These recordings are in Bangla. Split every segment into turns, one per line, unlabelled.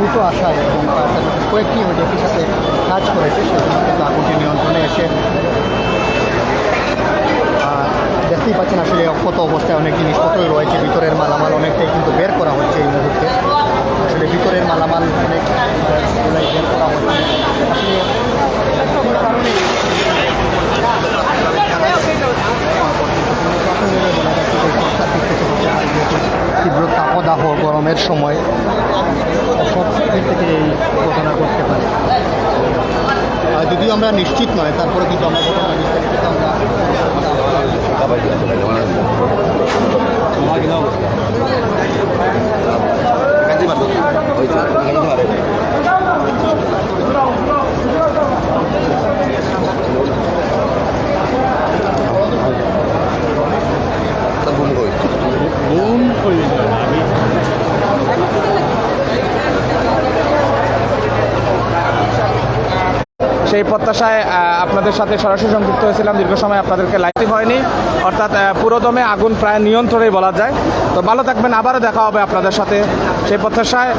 দ্রুত আসায় এবং কয়েকটি একই সাথে কাজ করেছে সেজন্য কিন্তু আগুনটি নিয়ন্ত্রণে এসে দেখতেই পাচ্ছেন আসলে অক্ষত অবস্থায় অনেক জিনিসপত্রই রয়েছে, ভিতরের মালামাল অনেকটাই কিন্তু বের করা হচ্ছে এই মুহূর্তে। আসলে ভিতরের মালামাল অনেক বের করা হচ্ছে। আসলে কোনো কারণে তীব্র তাপদাহ গরমের সময় সব দিক থেকে এই ঘটনা ঘটতে পারে। আর যদিও আমরা নিশ্চিত নয় তারপরে কিন্তু আমরা ঘটনা বিস্তারিত আমরা
সেই প্রত্যাশায় আপনাদের সাথে সরাসরি সংযুক্ত হয়েছিলাম। দীর্ঘ সময় আপনাদেরকে লাইভ হয়নি। অর্থাৎ পুরোদমে আগুন প্রায় নিয়ন্ত্রণেই বলা যায়। তো ভালো থাকবেন, আবারও দেখা হবে আপনাদের সাথে সেই প্রত্যাশায়।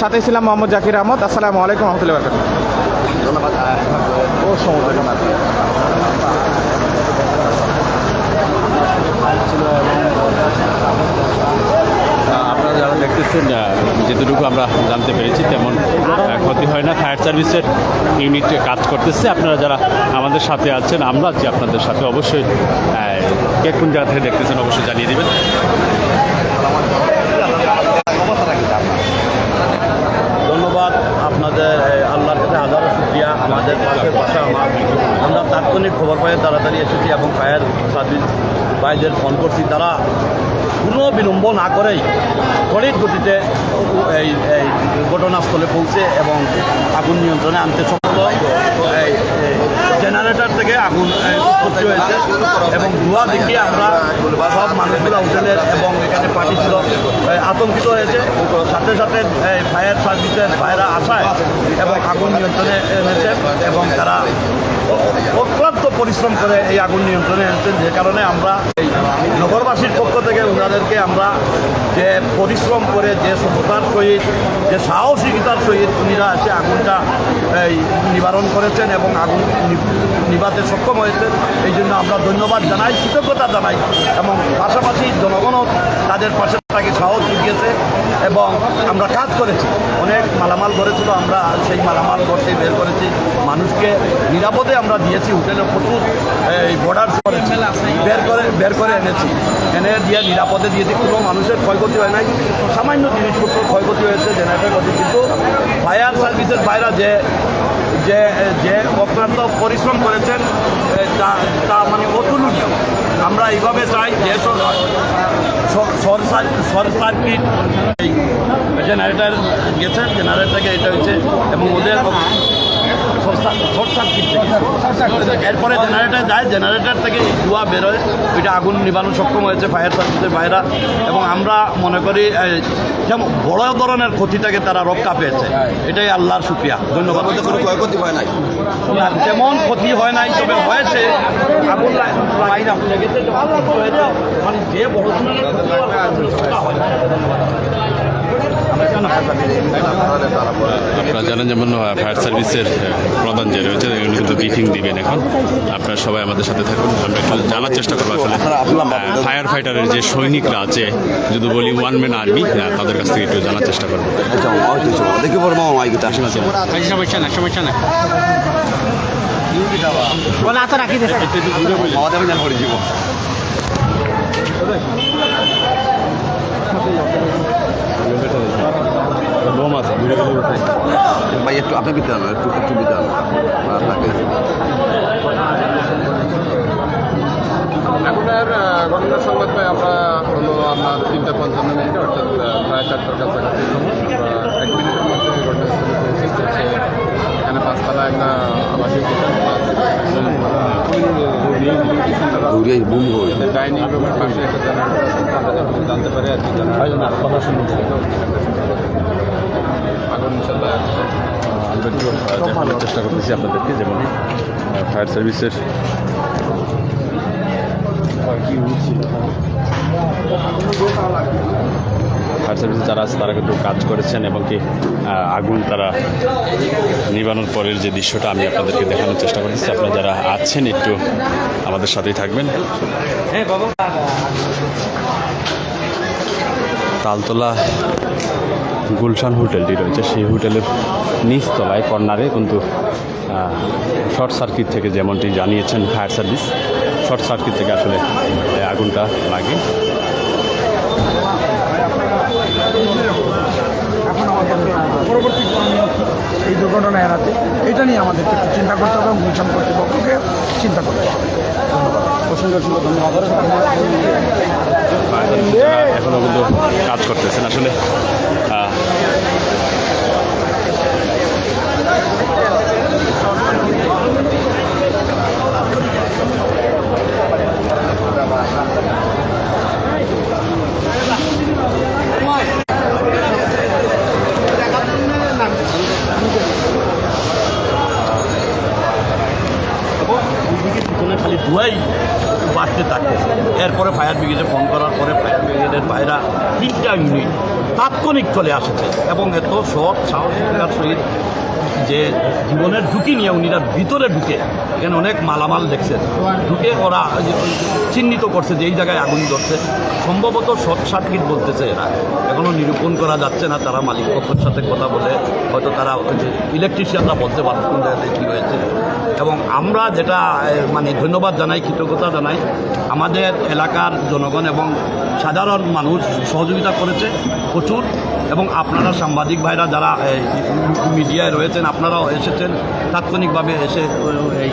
সাথে ছিলাম মোহাম্মদ জাকির আহমদ। আসসালামু আলাইকুম রহমতুল্লাহ।
ধন্যবাদ
দেখতেছেন যেটুকু আমরা জানতে পেরেছি, তেমন ক্ষতি হয় না। ফায়ার সার্ভিসের ইউনিট কাজ করতেছে। আপনারা যারা আমাদের সাথে আছেন, আমরা আছি আপনাদের সাথে। অবশ্যই কে কোন জায়গা থেকে দেখতেছেন অবশ্যই জানিয়ে দেবেন।
ধন্যবাদ। আপনাদের আল্লাহর কাছে হাজারো আমাদের পাশের বাসা আমার আমরা তাৎক্ষণিক খবর পাই, তাড়াতাড়ি এসেছি এবং ফায়ার সার্ভিস ভাইদের ফোন করছি। তারা কোনো বিলম্ব না করেই ত্বরিত গতিতে এই এই ঘটনাস্থলে পৌঁছে এবং আগুন নিয়ন্ত্রণে আনতে এই জেনারেটর থেকে আগুন উৎপত্তি হয়েছে এবং ধোয়া দেখিয়ে আমরা সব মানুষগুলো হোটেলের এবং এখানে পার্টি ছিল আতঙ্কিত হয়েছে। সাথে সাথে ফায়ার সার্ভিসের ফায়ারা আসায় এবং আগুন নিয়ন্ত্রণে এনেছে এবং তারা পরিশ্রম করে এই আগুন নিয়ন্ত্রণে এনেছেন, যে কারণে আমরা এই নগরবাসীর পক্ষ থেকে ওনাদেরকে আমরা যে পরিশ্রম করে, যে সততার সহিত, যে সাহসিকতার সহিত উনিরা আছে আগুনটা এই নিবারণ করেছেন এবং আগুন নিবাতে সক্ষম হয়েছেন। এই জন্য আমরা ধন্যবাদ জানাই, কৃতজ্ঞতা জানাই এবং পাশাপাশি জনগণও তাদের পাশে তাকে সাহস জুগিয়েছে। এবং আমরা কাজ করেছি। অনেক মালামাল করেছিল আমরা সেই মালামাল করতে বের করেছি। মানুষকে নিরাপদে আমরা দিয়েছি, হোটেলে প্রচুর, এই বর্ডার করেছি। বের করে বের করে এনেছি। এনে দিয়ে নিরাপদে দিয়েছি, কোনো মানুষের ক্ষয়ক্ষতি হয় নাই। সামান্য জিনিসপত্র ক্ষয়ক্ষতি হয়েছে, জেনারেটর কিন্তু ফায়ার সার্ভিসের বাইরা যে যে যে অক্লান্ত পরিশ্রম করেছেন তা তা মানে অতুলনীয়। আমরা এইভাবে চাই যে এই জেনারেটার গেছে জেনারেটারকে এটা হয়েছে এবং ওদের শর্ট সার্কিট এরপরে জেনারেটার যায় জেনারেটার থেকে ধোঁয়া বেরোয় ওইটা আগুন নিবানো সক্ষম হয়েছে ফায়ার সার্ভিসের বাইরা এবং আমরা মনে করি যেমন বড় ধরনের ক্ষতিটাকে তারা রক্ষা পেয়েছে। এটাই আল্লাহর শুক্রিয়া। ধন্যবাদ। কোনো ক্ষয়ক্ষতি হয় নাই। তেমন ক্ষতি হয় নাই তবে হয়েছে। আগুন লেগেছে মানে যে বড় ধরনের হয়।
আপনারা জানেন যেমন ফায়ার সার্ভিসের প্রধান যে রয়েছে উনি কিন্তু ব্রিফিং দিবেন এখন। আপনারা সবাই আমাদের সাথে থাকুন। আমরা একটু জানার চেষ্টা করব আসলে ফায়ার ফাইটারের যে সৈনিকরা আছে, যদি বলি ওয়ান ম্যান আর্মি তাদের কাছ থেকে একটু জানার চেষ্টা করব।
সমস্যা না সমস্যা না
বোম আছে
ভাই একটু আপনি বিতে আনো একটু একটু বিতে আনো। আপনাকে
ঘটনার সংবাদ পাই আমরা হলো আপনার তিনটা পঞ্চান্ন মিনিটে অর্থাৎ প্রায় চারটার কাছাকাছি এক মিনিটের মধ্যে ঘটনাস্থলে পৌঁছেছি। এখানে পাঁচতলা একটা আবাসিক ডাইনিং রুমের পাশে একটা যখন জানতে পারি আর কি জেনারেটর আগুন ইনশাল্লাহ
আমরা একটু দেখানোর চেষ্টা করতেছি আপনাদেরকে যেমন ফায়ার সার্ভিসের ফায়ার সার্ভিস যারা আছে তারা কিন্তু কাজ করেছেন এবং কি আগুন তারা নিবানোর পরের যে দৃশ্যটা আমি আপনাদেরকে দেখানোর চেষ্টা করতেছি। আপনারা যারা আছেন একটু আমাদের সাথেই থাকবেন। তালতলা গুলশান হোটেলটি রয়েছে। সেই হোটেলের নিচতলায় কর্নারে কিন্তু শর্ট সার্কিট থেকে যেমনটি জানিয়েছেন ফায়ার সার্ভিস শর্ট সার্কিট থেকে আসলে আগুনটা লাগে।
পরবর্তী? এই দুর্ঘটনা এড়াতে এটা নিয়ে আমাদেরকে চিন্তা করতে হবে এবং কর্তৃপক্ষকে চিন্তা করতে হবে।
এখনও কিন্তু কাজ করতেছেন। আসলে
Yeah. ইউনিট তাৎক্ষণিক চলে আসছে এবং এত সৎ সাহসিকতার সহিত যে জীবনের ঝুঁকি নিয়ে উনিরা ভিতরে ঢুকে, এখানে অনেক মালামাল দেখছেন ঢুকে ওরা চিহ্নিত করছে যে এই জায়গায় আগুন ধরছে। সম্ভবত শর্ট সার্কিট বলতেছে এরা। এখনও নিরূপণ করা যাচ্ছে না তারা মালিক পক্ষের সাথে কথা বলে, হয়তো তারা ইলেকট্রিশিয়ানরা বলতে পারবে কোন জায়গাতে কী হয়েছে। এবং আমরা যেটা মানে ধন্যবাদ জানাই, কৃতজ্ঞতা জানাই, আমাদের এলাকার জনগণ এবং সাধারণ মানুষ সহযোগিতা করেছে প্রচুর এবং আপনারা সাংবাদিক ভাইরা যারা মিডিয়ায় রয়েছেন, আপনারাও এসেছেন, তাৎক্ষণিকভাবে এসে এই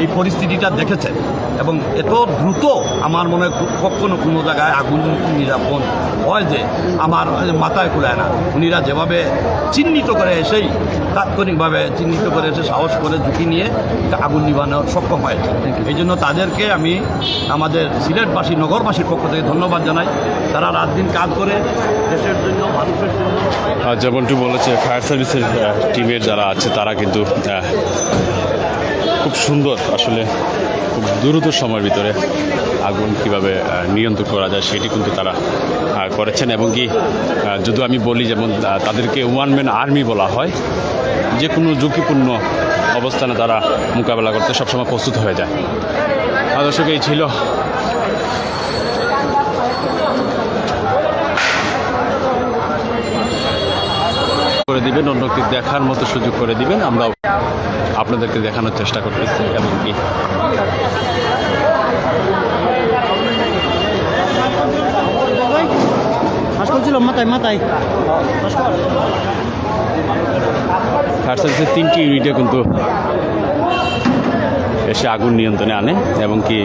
এই পরিস্থিতিটা দেখেছেন। এবং এত দ্রুত আমার মনে হয় কখনো কোনো জায়গায় আগুন নিরাপন হয় যে আমার মাথায় কুলায় না। উনিরা যেভাবে চিহ্নিত করে এসেই তাৎক্ষণিকভাবে চিহ্নিত করে এসে সাহস করে ঝুঁকি নিয়ে আগুন নিবানোর সক্ষম হয়েছে। এই জন্য তাদেরকে আমি আমাদের সিলেটবাসী, নগরবাসীর পক্ষ থেকে ধন্যবাদ জানাই। তারা রাত দিন কাজ করে দেশের জন্য, মানুষের জন্য।
যেমনটি বলেছে, ফায়ার সার্ভিসের টিমের যারা আছে, তারা কিন্তু খুব সুন্দর আসলে খুব দ্রুত সময়ের ভিতরে আগুন কীভাবে নিয়ন্ত্রণ করা যায় সেটি কিন্তু তারা করেছেন এবং কি যদি আমি বলি যেমন তাদেরকে ওয়ান ম্যান আর্মি বলা হয় যে কোনো ঝুঁকিপূর্ণ অবস্থানে তারা মোকাবেলা করতে সবসময় প্রস্তুত হয়ে যায়। দর্শক, এই ছিল করে দিবেন অন্যকে দেখার মতো সুযোগ করে দিবেন আমরাও আপনাদেরকে দেখানোর চেষ্টা করতেছি এবং
কি। ছিল মাথায় মাথায়।
ফায়ার সার্ভিসের তিনটি ইউনিটে কিন্তু এসে আগুন নিয়ন্ত্রণে আনে এবং কি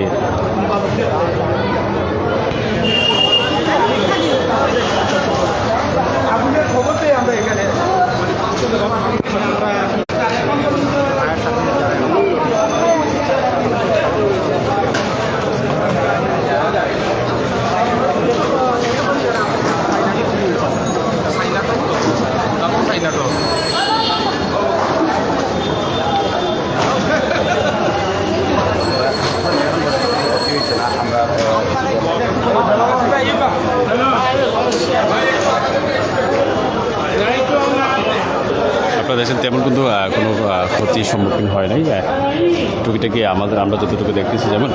আগুনের খবর পেয়ে আমরা
আপনারা দেখছেন তেমন কিন্তু কোনো ক্ষতির সম্মুখীন হয় নাই। টুকিটাকি আমাদের, আমরা যতটুকু দেখতেছি, যেমন।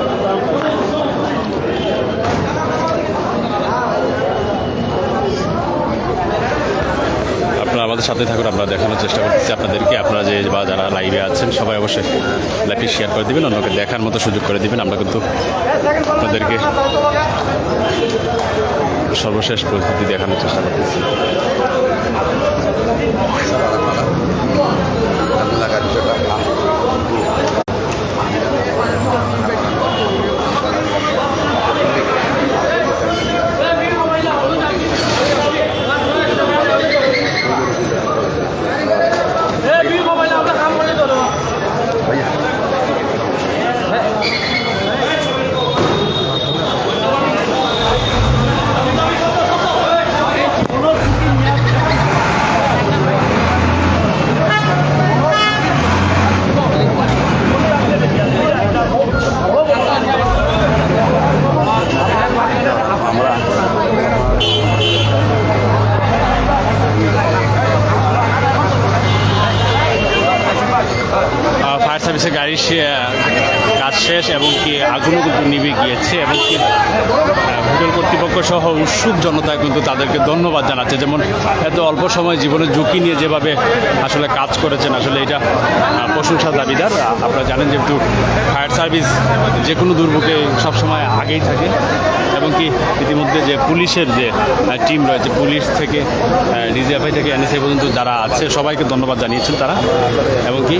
আপনারা আমাদের সাথে থাকুন, আমরা দেখানোর চেষ্টা করতেছি আপনাদেরকে। আপনারা যে, বা যারা লাইভে আছেন, সবাই অবশ্যই লাইভটি শেয়ার করে দিবেন, অন্যকে দেখার মতো সুযোগ করে দেবেন। আমরা কিন্তু আপনাদেরকে সর্বশেষ পরিস্থিতি দেখানোর চেষ্টা করতেছি। Selamat malam. Alhamdulillah sudah. কাজ শেষ এবং কি আগুনও কিন্তু নিভে গিয়েছে এবং কি সহ উৎসুক জনতা কিন্তু তাদেরকে ধন্যবাদ জানাচ্ছে। যেমন এত অল্প সময় জীবনের ঝুঁকি নিয়ে যেভাবে আসলে কাজ করেছেন, আসলে এটা প্রশংসা দাবিদার। আপনারা জানেন যেহেতু ফায়ার সার্ভিস যে কোনো দুর্ভোগে সবসময় আগেই থাকে এবং কি ইতিমধ্যে যে পুলিশের যে টিম রয়েছে, পুলিশ থেকে ডিজিএফআই থেকে এনএসআই পর্যন্ত যারা আছে, সবাইকে ধন্যবাদ জানিয়েছেন তারা। এবং কি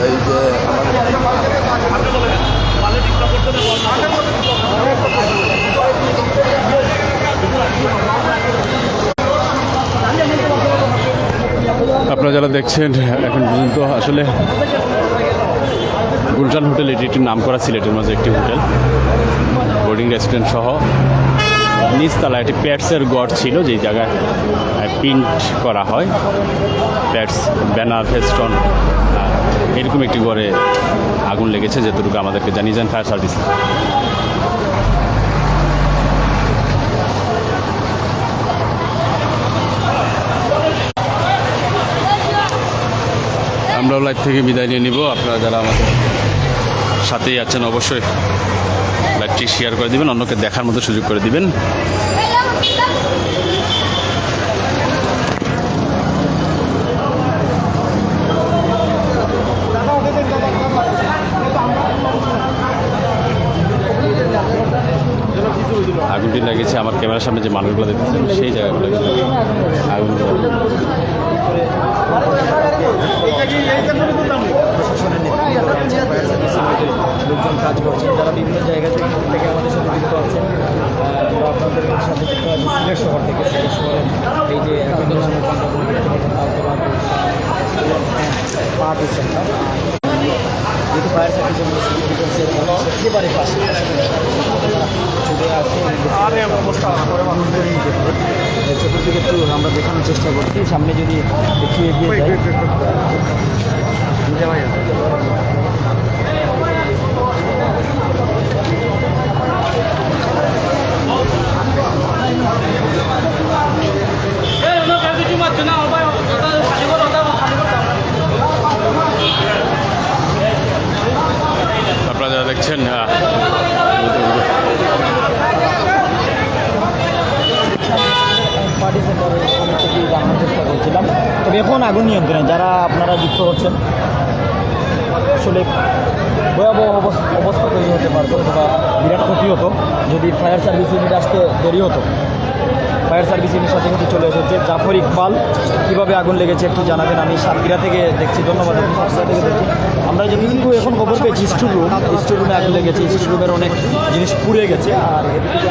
আপনারা যারা দেখছেন, এখন পর্যন্ত আসলে গুলশান হোটেল, এটি একটি নাম করা সিলেটের মাঝে একটি হোটেল। বোর্ডিং রেস্টুরেন্ট সহ নিচতলা একটি প্যাটসের গড় ছিল, যেই জায়গায় প্রিন্ট করা হয়। প্যাটস, ব্যানার ফেস্টন এরকম একটি গড়ে আগুন লেগেছে যেটুকু আমাদেরকে জানিয়েছেন ফায়ার সার্ভিস। আমরাও লাইভ থেকে বিদায় নিয়ে নিব। আপনারা যারা আমাদের সাথেই আছেন, অবশ্যই লাইভটি শেয়ার করে দিবেন, অন্যকে দেখার মতো সুযোগ করে দিবেন। আগুনটি লেগেছে আমার ক্যামেরার সামনে যে মানুষগুলো দেখতেছেন, সেই জায়গাগুলো। আগুন।
ফায়ার লোকজন কাজ করছেন যারা বিভিন্ন জায়গা থেকে থেকে আমাদের সাথে যুক্ত আছেন আপনাদের সাথে যুক্ত আছি সিলেট শহর থেকে সিলেট শহরের এই যে একজন পার্টি সেন্টার যেহেতু ফায়ার সার্ভিসের ডিফেন্সের একেবারে পাশে ছুটে আসছে চতুর্দিকে একটু আমরা দেখানোর চেষ্টা করছি সামনে যদি একটু এগিয়ে যাই
আপনারা যারা দেখছেন আহ,
পার্টি সেন্টারের সামনে থেকে জানানোর চেষ্টা করছিলাম তবে এখন আগুন নিয়ন্ত্রণে যারা আপনারা যুক্ত হচ্ছেন আসলে ভয়াবহ অবস্থা তৈরি হতে পারতো অথবা বিরাট ক্ষতি হতো। যদি ফায়ার সার্ভিস ইউনিট আসতে দেরি হতো। ফায়ার সার্ভিস ইউনিট সাথে সাথে চলে এসেছে জাফর ইকবাল। কীভাবে আগুন লেগেছে একটু জানাবেন। আমি সাতক্ষীরা থেকে দেখছি। ধন্যবাদ, আপনি সাতক্ষীরা থেকে দেখছি আমরা যতটুকু এখন খবর পেয়েছি স্টোর রুম স্টোর রুমে আগুন লেগেছে। স্টোর রুমের অনেক জিনিস পুড়ে গেছে। আর এদিকে